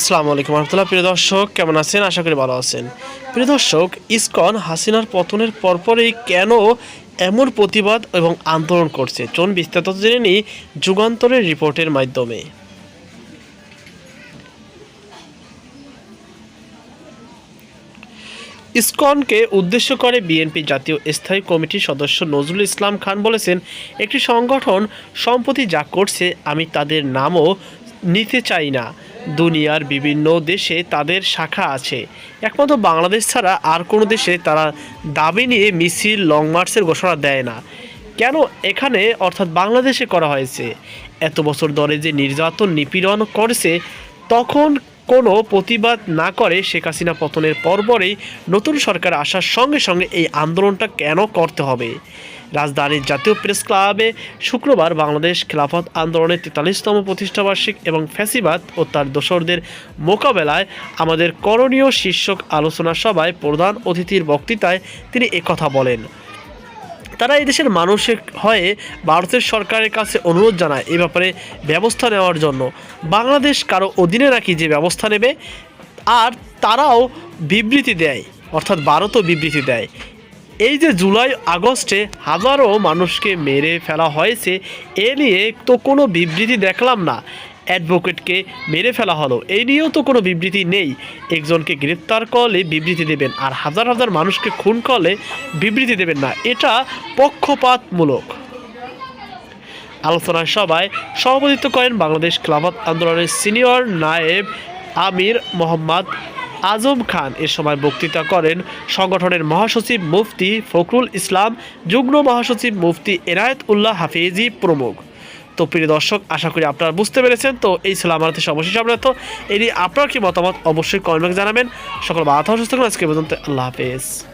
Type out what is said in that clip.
আসসালামু আলাইকুম রহমতুল্লাহ। প্রিয় দর্শক, কেমন আছেন? আশা করি ভালো আছেন। প্রিয় দর্শক, ইসকন হাসিনার পতনের পরপরই কেন এমন প্রতিবাদ এবং আন্দোলন করছে? চলুন বিস্তারিত জেনে নিই যুগান্তরের রিপোর্টের মাধ্যমে। ইসকনকে উদ্দেশ্য করে বিএনপি জাতীয় স্থায়ী কমিটির সদস্য নজরুল ইসলাম খান বলেছেন, একটি সংগঠন সম্প্রতি যা করছে আমি তাদের নামও নিতে চাই না। দুনিয়ার বিভিন্ন দেশে তাদের শাখা আছে। একমাত্র বাংলাদেশ ছাড়া আর কোনো দেশে তারা দাবি নিয়ে মিছিল লং মার্চের ঘোষণা দেয় না। কেন এখানে অর্থাৎ বাংলাদেশে করা হয়েছে? এত বছর ধরে যে নির্যাতন, নিপীড়ন করেছে, তখন কোনো প্রতিবাদ না করে শেখ হাসিনা পতনের পরপরেই নতুন সরকার আসার সঙ্গে সঙ্গে এই আন্দোলনটা কেন করতে হবে? রাজধানীর জাতীয় প্রেস ক্লাবে শুক্রবার বাংলাদেশ খেলাফত আন্দোলনের তেতাল্লিশতম প্রতিষ্ঠাবার্ষিক এবং ফ্যাসিবাদ ও তার দোসরদের মোকাবেলায় আমাদের করণীয় শীর্ষক আলোচনা সভায় প্রধান অতিথির বক্তৃতায় তিনি একথা বলেন। তারা এই দেশের মানুষের হয়ে ভারতের সরকারের কাছে অনুরোধ জানায় এ ব্যাপারে ব্যবস্থা নেওয়ার জন্য। বাংলাদেশ কারও অধীনে নাকি যে ব্যবস্থা নেবে, আর তারাও বিবৃতি দেয়, অর্থাৎ ভারতও বিবৃতি দেয়। এই যে জুলাই আগস্টে হাজারো মানুষকে মেরে ফেলা হয়েছে, এ নিয়ে তো কোনো বিবৃতি দেখলাম না। অ্যাডভোকেটকে মেরে ফেলা হলো এই নিয়েও তো কোনো বিবৃতি নেই। একজনকে গ্রেপ্তার করলে বিবৃতি দেবেন, আর হাজার হাজার মানুষকে খুন করলে বিবৃতি দেবেন না। এটা পক্ষপাতমূলক। আলোচনা সভায় সভাপতিত্ব করেন বাংলাদেশ খেলাফত আন্দোলনের সিনিয়র নায়েব আমির মোহাম্মদ আজম খান এ সময় বক্তৃতা করেন সংগঠনের মহাসচিব মুফতি ফখরুল ইসলাম, যুগ্ম মহাসচিব মুফতি এনায়েত উল্লাহ হাফিজি প্রমুখ। তো প্রিয় দর্শক, আশা করি আপনারা বুঝতে পেরেছেন। তো এই ছিল আমার হাতে তো এই নিয়ে আপনার কি মতামত অবশ্যই কমেন্ট জানাবেন। সকল বাধা সুস্থ আজকে পর্যন্ত আল্লাহ হাফেজ।